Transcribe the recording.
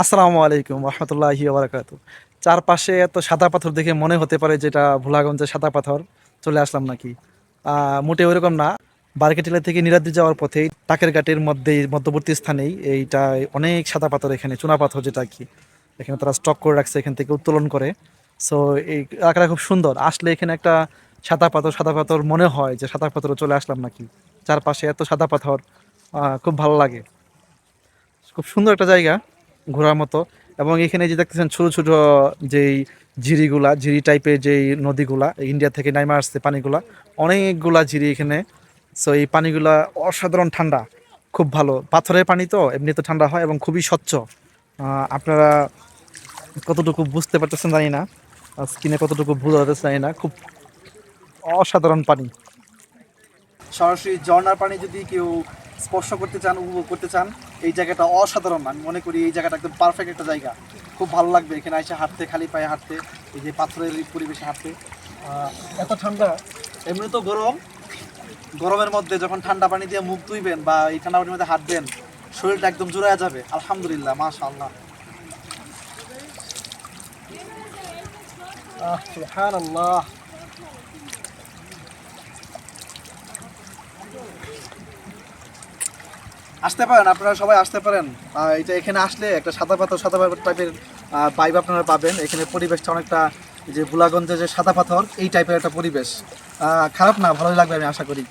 আসসালামু আলাইকুম রহমতুল্লাহি বারাকাতু। চারপাশে এত সাদা পাথর দেখে মনে হতে পারে যেটা ভোলাগঞ্জের সাদা পাথর। চলে আসলাম নাকি? মোটে মোটেও এরকম না। বারকেটিলা থেকে নিরাদ্রি যাওয়ার পথে টাকের ঘাটের মধ্যে মধ্যবর্তী স্থানেই এইটা অনেক সাদা পাথর এখানে, চুনা পাথর যেটা কি। এখানে তারা স্টক করে রাখছে, এখান থেকে উত্তোলন করে। সো এই এলাকাটা খুব সুন্দর। আসলে এখানে একটা সাদা পাথর সাদা পাথর মনে হয় যে সাদা পাথরে চলে আসলাম নাকি? চারপাশে এত সাদা পাথর খুব ভালো লাগে। খুব সুন্দর একটা জায়গা। ঘোরার মতো। এবং এখানে যে দেখতেছেন ছোট ছোট যেই ঝিরিগুলা, ঝিরি টাইপের যেই নদীগুলা ইন্ডিয়া থেকে নাইমা আসছে পানিগুলা, অনেকগুলা ঝিরি এখানে। সো এই পানিগুলা অসাধারণ ঠান্ডা, খুব ভালো। পাথরের পানি তো, এমনি তো ঠান্ডা হয় এবং খুবই স্বচ্ছ। আপনারা কতটুকু বুঝতে পারতেছেন জানি না। স্কিনে কতটুকু বোঝা যাচ্ছে জানি না। খুব অসাধারণ পানি। সরাসরি ঝর্নার পানি যদি কেউ স্পর্শ করতে চান, উপভোগ করতে চান, এই জায়গাটা অসাধারণ। আমি মনে করি এই জায়গাটা একদম পারফেক্ট একটা জায়গা। খুব ভালো লাগবে এখানে এসে হাঁটতে, খালি পায়ে হাঁটতে, এই যে পাথরের পরিবেশে হাঁটতে। এত ঠান্ডা এমনি তো গরম। গরমের মধ্যে যখন ঠান্ডা পানি দিয়ে মুখ ধুইবেন বা এই ঠান্ডা পানির মধ্যে হাত হাঁটবেন, শরীরটা একদম জোড়ায় যাবে। আলহামদুলিল্লাহ, মাশাআল্লাহ। আহ, সুবহানাল্লাহ। আসতে পারেন, আপনারা সবাই আসতে পারেন। এটা এখানে আসলে একটা সাদা পাথর সাদা পাথর টাইপের পাইপ আপনারা পাবেন। এখানে পরিবেশটা অনেকটা যে বুলাগঞ্জের যে সাদা পাথর এই টাইপের একটা পরিবেশ। খারাপ না, ভালোই লাগবে আমি আশা করি।